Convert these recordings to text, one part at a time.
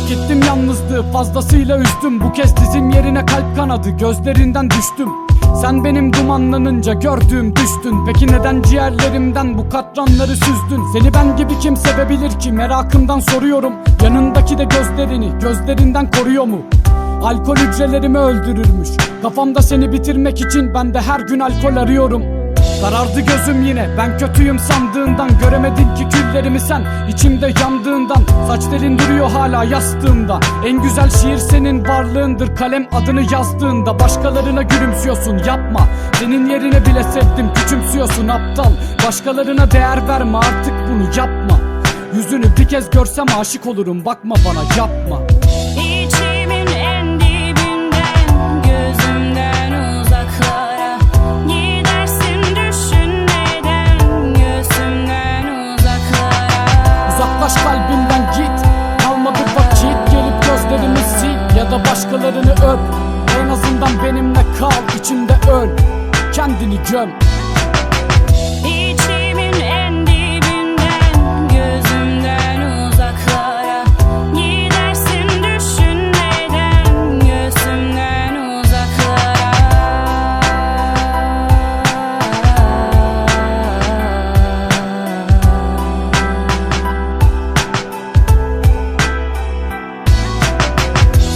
Hak ettim yalnızlığı fazlasıyla üzdüm. Bu kez dizim yerine kalp kanadı gözlerinden düştüm. Sen benim dumanlanınca gördüğüm düştün. Peki neden ciğerlerimden bu katranları süzdün? Seni ben gibi kim sevebilir ki? Merakımdan soruyorum. Yanındaki de gözlerini gözlerinden koruyor mu? Alkol hücrelerimi öldürürmüş. Kafamda seni bitirmek için ben de her gün alkol arıyorum. Karardı gözüm yine ben kötüyüm sandığından Küllerimi sen içimde yandığından Saç telin duruyor hala yastığımda. En güzel şiir senin varlığındır Kalem adını yazdığında. Başkalarına gülümsüyorsun yapma. Senin yerine bile sevdim küçümsüyorsun aptal. Başkalarına değer verme artık bunu yapma. Yüzünü bir kez görsem aşık olurum bakma bana yapma kalbimden git. Kalmadı vakit gelip gözlerimi sil. Ya da başkalarını öp. En azından benimle kal içimde öl. Kendini göm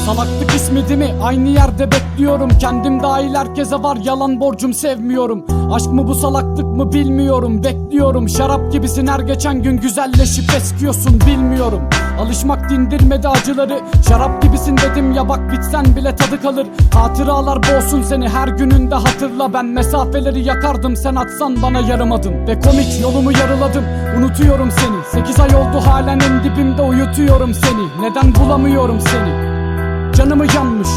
Salaklık ismi değil mi? Aynı yerde bekliyorum. Kendim dahil herkese var. Yalan borcum sevmiyorum. Aşk mı bu salaklık mı bilmiyorum. Bekliyorum. Şarap gibisin. Her geçen gün güzelleşip eskiyorsun. Bilmiyorum. Alışmak dindirmedi acıları. Şarap gibisin dedim ya bak bitsen bile tadı kalır. Hatıralar boğsun seni. Her gününde hatırla. Ben mesafeleri yakardım. Sen atsan bana yarım adım. Ve komik yolumu yarıladım. Unutuyorum seni. Sekiz ay oldu. Halen en dibimde uyutuyorum seni. Neden bulamıyorum seni Canımı yanmış.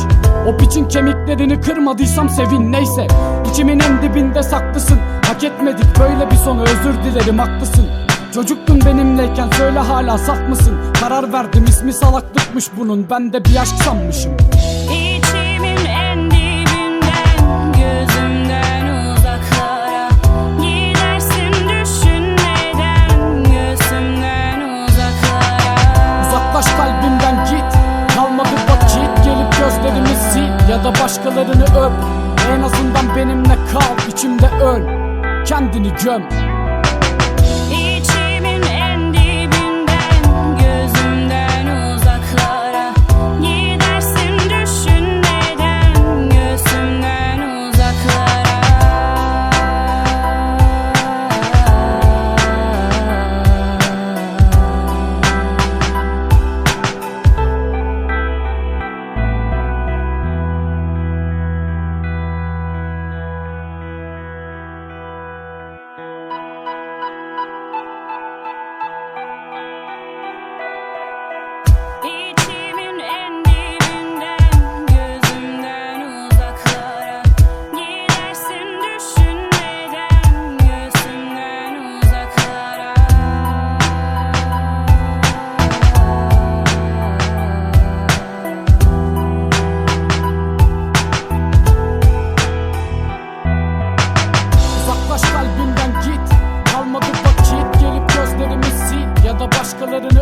O piçin kemiklerini kırmadıysam sevin. Neyse İçimin en dibinde saklısın. Hak etmedik böyle bir sonu özür dilerim haklısın. Çocuktun benimleyken söyle hala saf mısın? Karar verdim ismi salaklıkmış bunun. Ben de bir aşk sanmışım Ya da başkalarını öp. En azından benimle kal. İçimde öl. Kendini göm Uzaklaş kalbimden git